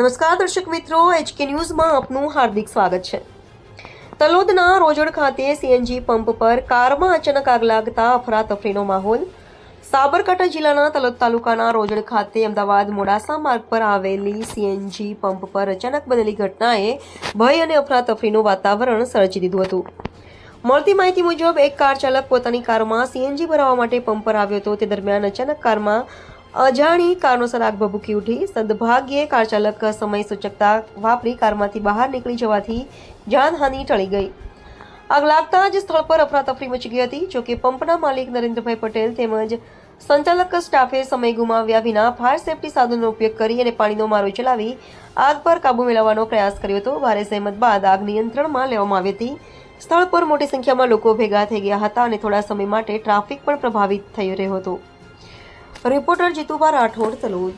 નમસ્કાર દર્શક મિત્રો એચકે ન્યૂઝમાં આપનું હાર્દિક સ્વાગત છે. તલોદના રોજડ ખાતે સીએનજી પંપ પર કારમાં અચાનક આગ લાગતા અફરાતફરીનો માહોલ. સાબરકાંઠા જિલ્લાના તલોદ તાલુકાના રોજડ ખાતે અમદાવાદ મોડાસા માર્ગ પર આવેલી સીએનજી પંપ પર અચાનક બનેલી ઘટનાએ ભય અને અફરાતફરીનું વાતાવરણ સર્જી દીધું હતું. મળતી માહિતી મુજબ, એક કાર ચાલક પોતાની કારમાં સીએનજી ભરાવવા માટે પંપ પર આવ્યો હતો. તે દરમિયાન અચાનક કારમાં અજાણી કારણોસર આગ ભભૂકી ઉઠી. સદભાગ્યે કાર ચાલક સમય સૂચકતા વાપરી કારમાંથી બહાર નીકળી જવાથી જાનહાનિ ટળી ગઈ. આગ લાગતા જ સ્થળ પર અફરાતફરી મચી ગઈ હતી. જોકે પંપના માલિક નરેન્દ્રભાઈ પટેલ તેમજ સંચાલક સ્ટાફે સમય ગુમાવ્યા વિના ફાયર સેફટી સાધનનો ઉપયોગ કરી અને પાણીનો મારો ચલાવી આગ પર કાબુ મેળવવાનો પ્રયાસ કર્યો હતો. ભારે સહેમત બાદ આગ નિયંત્રણમાં લેવામાં આવી હતી. સ્થળ પર મોટી સંખ્યામાં લોકો ભેગા થઈ ગયા હતા અને થોડા સમય માટે ટ્રાફિક પણ પ્રભાવિત થઈ રહ્યો હતો. रिपोर्टर जितुबा राठोड चलून